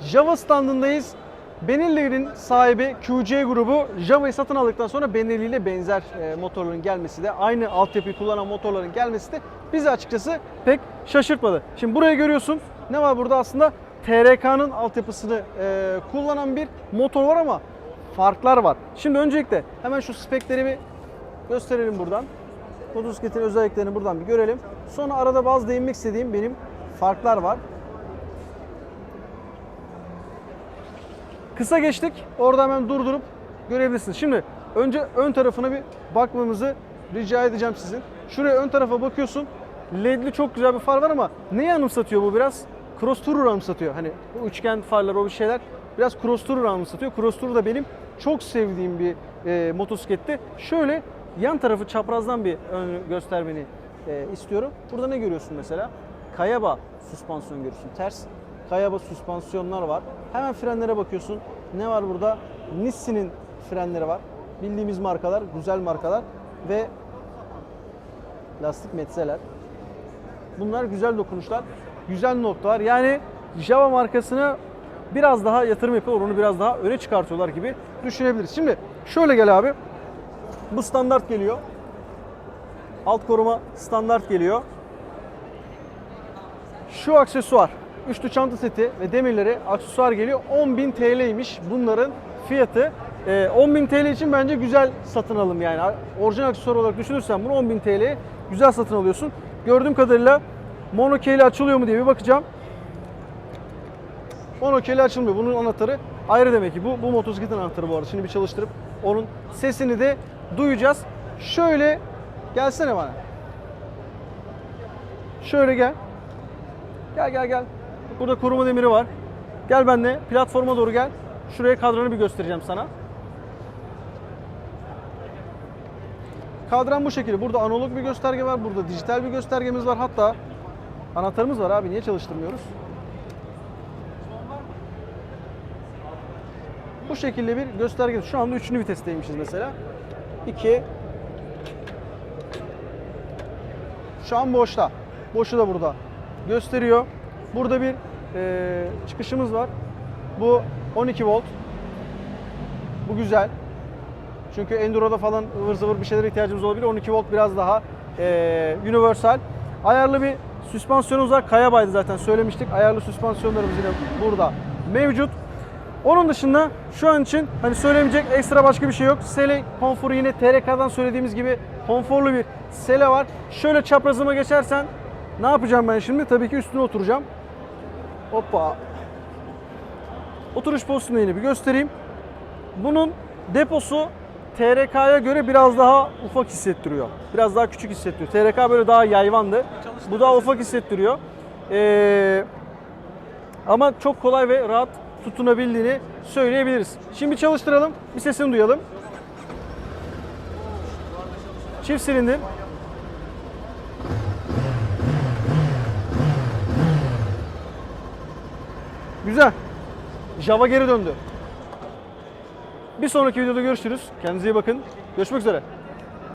Java standındayız. Benelli'nin sahibi QC grubu Java'yı satın aldıktan sonra Benelli ile benzer e, motorların gelmesi de aynı altyapıyı kullanan motorların gelmesi de bizi açıkçası pek şaşırtmadı. Şimdi buraya görüyorsun ne var burada aslında TRK'nın altyapısını e, kullanan bir motor var ama farklar var. Şimdi öncelikle hemen şu spekleri bir gösterelim buradan. Motosikletin özelliklerini buradan bir görelim. Sonra arada bazı değinmek istediğim benim farklar var. Kısa geçtik. Orada hemen durdurup görebilirsiniz. Şimdi önce ön tarafına bir bakmamızı rica edeceğim sizin. Şuraya ön tarafa bakıyorsun. LED'li çok güzel bir far var ama neyi anımsatıyor bu biraz? Cross Tourer anımsatıyor. Hani bu üçgen farlar o bir şeyler biraz Cross Tourer anımsatıyor. Cross Tourer da benim çok sevdiğim bir e, motosikletti. Şöyle yan tarafı çaprazdan bir ön göstermeni e, istiyorum. Burada ne görüyorsun mesela? Kayaba süspansiyon görüyorsun. Ters Kayaba süspansiyonlar var. Hemen frenlere bakıyorsun. Ne var burada? Nissin'in frenleri var. Bildiğimiz markalar, güzel markalar ve lastik metzeler. Bunlar güzel dokunuşlar, güzel noktalar. Yani Java markasına biraz daha yatırım yapıyorlar, onu biraz daha öne çıkartıyorlar gibi düşünebiliriz. Şimdi şöyle gel abi. Bu standart geliyor. Alt koruma standart geliyor. Şu aksesuar, üçlü çanta seti ve demirleri aksesuar geliyor. 10.000 TL'ymiş bunların fiyatı. Ee, 10.000 TL için bence güzel satın alım yani. Orijinal aksesuar olarak düşünürsen bunu 10.000 TL'ye güzel satın alıyorsun. Gördüğüm kadarıyla monokeli açılıyor mu diye bir bakacağım. Monokeli açılmıyor. Bunun anahtarı ayrı demek ki. Bu, bu motosikletin anahtarı bu arada. Şimdi bir çalıştırıp onun sesini de duyacağız. Şöyle gelsene bana. Şöyle gel. Gel gel gel. Burada koruma demiri var. Gel benimle platforma doğru gel. Şuraya kadranı bir göstereceğim sana. Kadran bu şekilde. Burada analog bir gösterge var. Burada dijital bir göstergemiz var. Hatta anahtarımız var abi. Niye çalıştırmıyoruz? Bu şekilde bir gösterge. Şu anda üçüncü vitesteymişiz mesela. 2 Şu an boşta. Boşu da burada. Gösteriyor. Burada bir e, çıkışımız var. Bu 12 volt. Bu güzel. Çünkü Enduro'da falan ıvır zıvır bir şeylere ihtiyacımız olabilir. 12 volt biraz daha e, universal. Ayarlı bir süspansiyonumuz var. Kayabaydı zaten söylemiştik. Ayarlı süspansiyonlarımız yine burada mevcut. Onun dışında şu an için hani söylemeyecek ekstra başka bir şey yok. Sele konforu yine TRK'dan söylediğimiz gibi konforlu bir sele var. Şöyle çaprazıma geçersen ne yapacağım ben şimdi? Tabii ki üstüne oturacağım. Hoppa. Oturuş pozisyonunu yine bir göstereyim. Bunun deposu TRK'ya göre biraz daha ufak hissettiriyor. Biraz daha küçük hissettiriyor. TRK böyle daha yayvandı. Bu daha ufak hissettiriyor. Ee, ama çok kolay ve rahat tutunabildiğini söyleyebiliriz. Şimdi çalıştıralım. Bir sesini duyalım. Çift silindir. Güzel. Java geri döndü. Bir sonraki videoda görüşürüz. Kendinize iyi bakın. Görüşmek üzere.